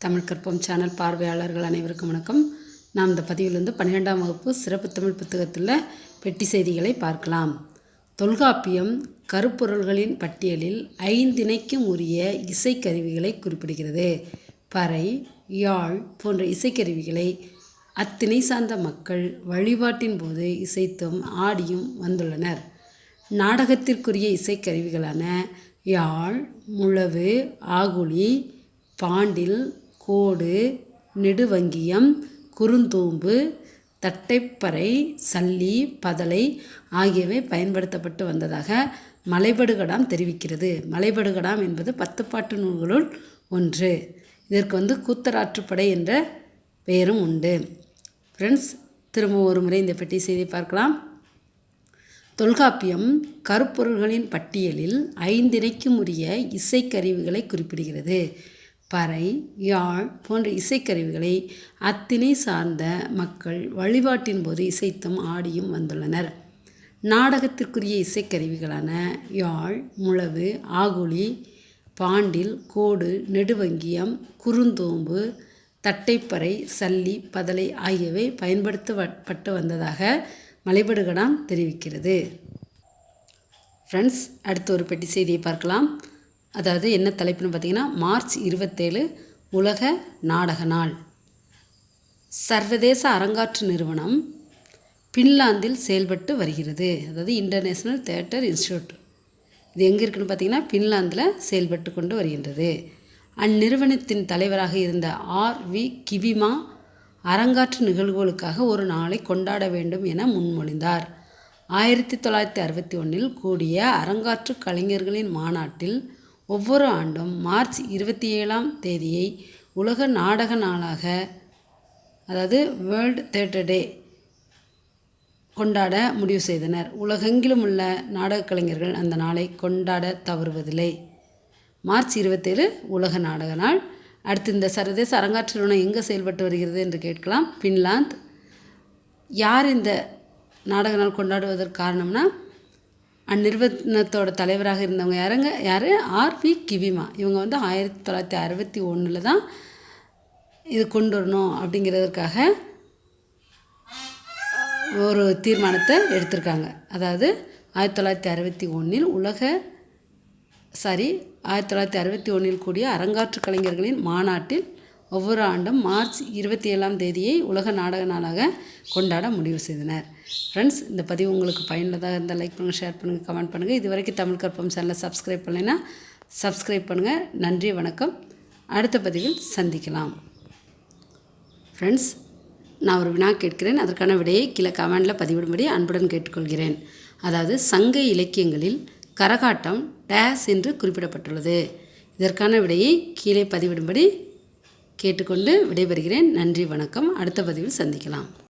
தமிழ் கற்போம் சேனல் பார்வையாளர்கள் அனைவருக்கும் வணக்கம். நாம் இந்த பதிவிலிருந்து பன்னிரெண்டாம் வகுப்பு சிறப்பு தமிழ் புத்தகத்தில் பெட்டி செய்திகளை பார்க்கலாம். தொல்காப்பியம் கருப்பொருள்களின் பட்டியலில் ஐந்திணைக்கும் உரிய இசைக்கருவிகளை குறிப்பிடுகிறது. பறை யாழ் போன்ற இசைக்கருவிகளை அத்திணை சார்ந்த மக்கள் வழிபாட்டின் போது இசைத்தும் ஆடியும் வந்துள்ளனர். நாடகத்திற்குரிய இசைக்கருவிகளான யாழ் முழவு ஆகுளி பாண்டில் கோடு நெடுவங்கியம் குறுந்தூம்பு தட்டைப்பறை சல்லி பதலை ஆகியவை பயன்படுத்தப்பட்டு வந்ததாக மலைபடுகடாம் தெரிவிக்கிறது. மலைபடுகடாம் என்பது பத்துப்பாட்டு நூல்களுள் ஒன்று. இதற்கு வந்து கூத்தராற்றுப்படை என்ற பெயரும் உண்டு. ஃப்ரெண்ட்ஸ் திரும்ப ஒரு முறை இந்த பெட்டி செய்தி பார்க்கலாம். தொல்காப்பியம் கருப்பொருள்களின் பட்டியலில் ஐந்திணைக்கும் உரிய இசைக்கருவிகளை குறிப்பிடுகிறது. பறை யாழ் போன்ற இசைக்கருவிகளை அத்தினை சார்ந்த மக்கள் வழிபாட்டின் போது இசைத்தும் ஆடியும் வந்துள்ளனர். நாடகத்திற்குரிய இசைக்கருவிகளான யாழ் முழவு ஆகுழி பாண்டில் கோடு நெடுவங்கியம் குறுந்தோம்பு தட்டைப்பறை சல்லி பதலை ஆகியவை பயன்படுத்தப்பட்டு வந்ததாக மலைபடுகடாம் தெரிவிக்கிறது. ஃப்ரெண்ட்ஸ் அடுத்த ஒரு பெட்டி செய்தியை பார்க்கலாம். அதாவது என்ன தலைப்புன்னு பார்த்தீங்கன்னா மார்ச் இருபத்தேழு உலக நாடக நாள். சர்வதேச அரங்காற்று நிறுவனம் பின்லாந்தில் செயல்பட்டு வருகிறது. அதாவது இன்டர்நேஷ்னல் தேட்டர் இன்ஸ்டியூட் இது எங்கே இருக்குன்னு பார்த்தீங்கன்னா பின்லாந்தில் செயல்பட்டு கொண்டு வருகின்றது. அந்நிறுவனத்தின் தலைவராக இருந்த ஆர் வி கிவிமா அரங்காற்று நிகழ்வுகளுக்காக ஒரு நாளை கொண்டாட வேண்டும் என முன்மொழிந்தார். ஆயிரத்தி தொள்ளாயிரத்தி அறுபத்தி ஒன்றில் கூடிய அரங்காற்று கலைஞர்களின் மாநாட்டில் ஒவ்வொரு ஆண்டும் மார்ச் இருபத்தி ஏழாம் தேதியை உலக நாடக நாளாக அதாவது வேர்ல்டு தேட்டர் டே கொண்டாட முடிவு செய்தனர். உலகெங்கிலும் உள்ள நாடகக் கலைஞர்கள் அந்த நாளை கொண்டாட தவறுவதில்லை. மார்ச் இருபத்தேழு உலக நாடக நாள். அடுத்து இந்த சர்வதேச அரங்காற்று நிறுவனம் எங்கே செயல்பட்டு வருகிறது என்று கேட்கலாம். பின்லாந்து. யார் இந்த நாடக நாள் கொண்டாடுவதற்கு காரணம்னா அந்நிறுவனத்தோட தலைவராக இருந்தவங்க யாருங்க? யார்? ஆர்பி கிவிமா. இவங்க வந்து ஆயிரத்தி தொள்ளாயிரத்தி அறுபத்தி ஒன்றில் தான் இது கொண்டு வரணும் அப்படிங்கிறதுக்காக ஒரு தீர்மானத்தை எடுத்திருக்காங்க. அதாவது ஆயிரத்தி தொள்ளாயிரத்தி அறுபத்தி ஒன்றில் உலக சாரி ஆயிரத்தி தொள்ளாயிரத்தி அறுபத்தி ஒன்றில் கூடிய அரங்காற்று கலைஞர்களின் மாநாட்டில் ஒவ்வொரு ஆண்டும் மார்ச் இருபத்தி ஏழாம் தேதியை உலக நாடக நாளாக கொண்டாட முடிவு செய்தனர். ஃப்ரெண்ட்ஸ் இந்த பதிவு உங்களுக்கு பயனுள்ளதாக இருந்தால் லைக் பண்ணுங்கள் ஷேர் பண்ணுங்கள் கமெண்ட் பண்ணுங்கள் இது வரைக்கும் தமிழ் கற்பம் சேனலை சப்ஸ்கிரைப் பண்ணலைன்னா சப்ஸ்கிரைப் பண்ணுங்கள் நன்றி வணக்கம். அடுத்த பதிவில் சந்திக்கலாம். ஃப்ரெண்ட்ஸ் நான் ஒரு வினா கேட்கிறேன். அதற்கான விடையை கீழே கமெண்டில் பதிவிடும்படி அன்புடன் கேட்டுக்கொள்கிறேன். அதாவது சங்க இலக்கியங்களில் கரகாட்டம் டேஸ் என்று குறிப்பிடப்பட்டுள்ளது. இதற்கான விடையை கீழே பதிவிடும்படி கேட்டுக்கொண்டு விடைபெறுகிறேன். நன்றி வணக்கம். அடுத்த பதிவில் சந்திக்கலாம்.